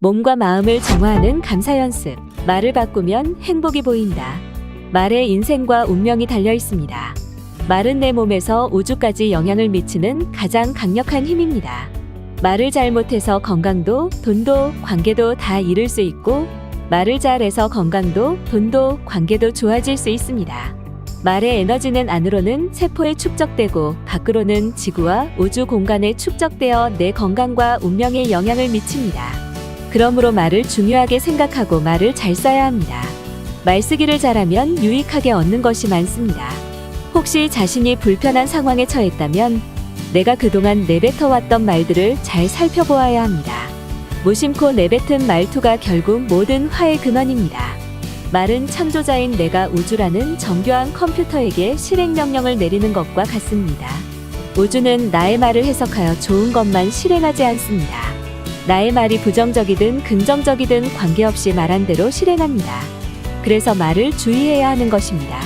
몸과 마음을 정화하는 감사 연습. 말을 바꾸면 행복이 보인다. 말에 인생과 운명이 달려 있습니다. 말은 내 몸에서 우주까지 영향을 미치는 가장 강력한 힘입니다. 말을 잘못해서 건강도, 돈도, 관계도 다 잃을 수 있고, 말을 잘해서 건강도, 돈도, 관계도 좋아질 수 있습니다. 말의 에너지는 안으로는 세포에 축적되고, 밖으로는 지구와 우주 공간에 축적되어 내 건강과 운명에 영향을 미칩니다. 그러므로 말을 중요하게 생각하고 말을 잘 써야 합니다. 말쓰기를 잘하면 유익하게 얻는 것이 많습니다. 혹시 자신이 불편한 상황에 처했다면 내가 그동안 내뱉어왔던 말들을 잘 살펴보아야 합니다. 무심코 내뱉은 말투가 결국 모든 화의 근원입니다. 말은 창조자인 내가 우주라는 정교한 컴퓨터에게 실행명령을 내리는 것과 같습니다. 우주는 나의 말을 해석하여 좋은 것만 실행하지 않습니다. 나의 말이 부정적이든 긍정적이든 관계없이 말한 대로 실행합니다. 그래서 말을 주의해야 하는 것입니다.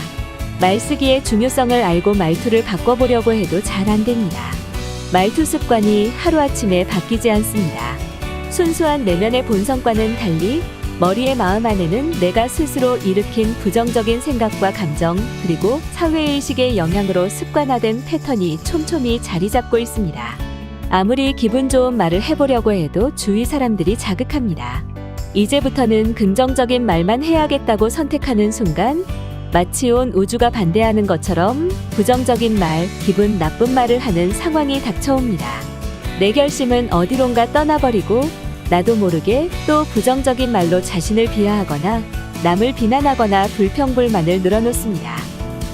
말쓰기의 중요성을 알고 말투를 바꿔보려고 해도 잘 안 됩니다. 말투 습관이 하루아침에 바뀌지 않습니다. 순수한 내면의 본성과는 달리 머리의 마음 안에는 내가 스스로 일으킨 부정적인 생각과 감정 그리고 사회의식의 영향으로 습관화된 패턴이 촘촘히 자리 잡고 있습니다. 아무리 기분 좋은 말을 해보려고 해도 주위 사람들이 자극합니다. 이제부터는 긍정적인 말만 해야겠다고 선택하는 순간 마치 온 우주가 반대하는 것처럼 부정적인 말, 기분 나쁜 말을 하는 상황이 닥쳐옵니다. 내 결심은 어디론가 떠나버리고 나도 모르게 또 부정적인 말로 자신을 비하하거나 남을 비난하거나 불평불만을 늘어놓습니다.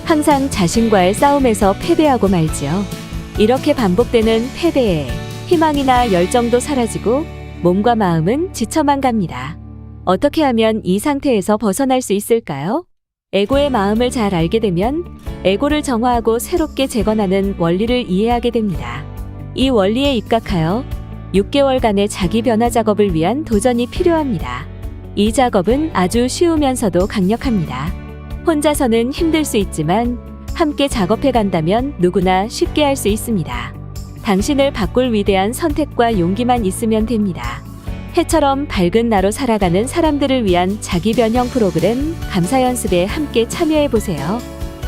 항상 자신과의 싸움에서 패배하고 말지요. 이렇게 반복되는 패배에 희망이나 열정도 사라지고 몸과 마음은 지쳐만 갑니다. 어떻게 하면 이 상태에서 벗어날 수 있을까요? 에고의 마음을 잘 알게 되면 에고를 정화하고 새롭게 재건하는 원리를 이해하게 됩니다. 이 원리에 입각하여 6개월간의 자기 변화 작업을 위한 도전이 필요합니다. 이 작업은 아주 쉬우면서도 강력합니다. 혼자서는 힘들 수 있지만 함께 작업해 간다면 누구나 쉽게 할 수 있습니다. 당신을 바꿀 위대한 선택과 용기만 있으면 됩니다. 해처럼 밝은 나로 살아가는 사람들을 위한 자기 변형 프로그램 감사 연습에 함께 참여해 보세요.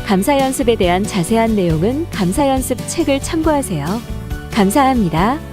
감사 연습에 대한 자세한 내용은 감사 연습 책을 참고하세요. 감사합니다.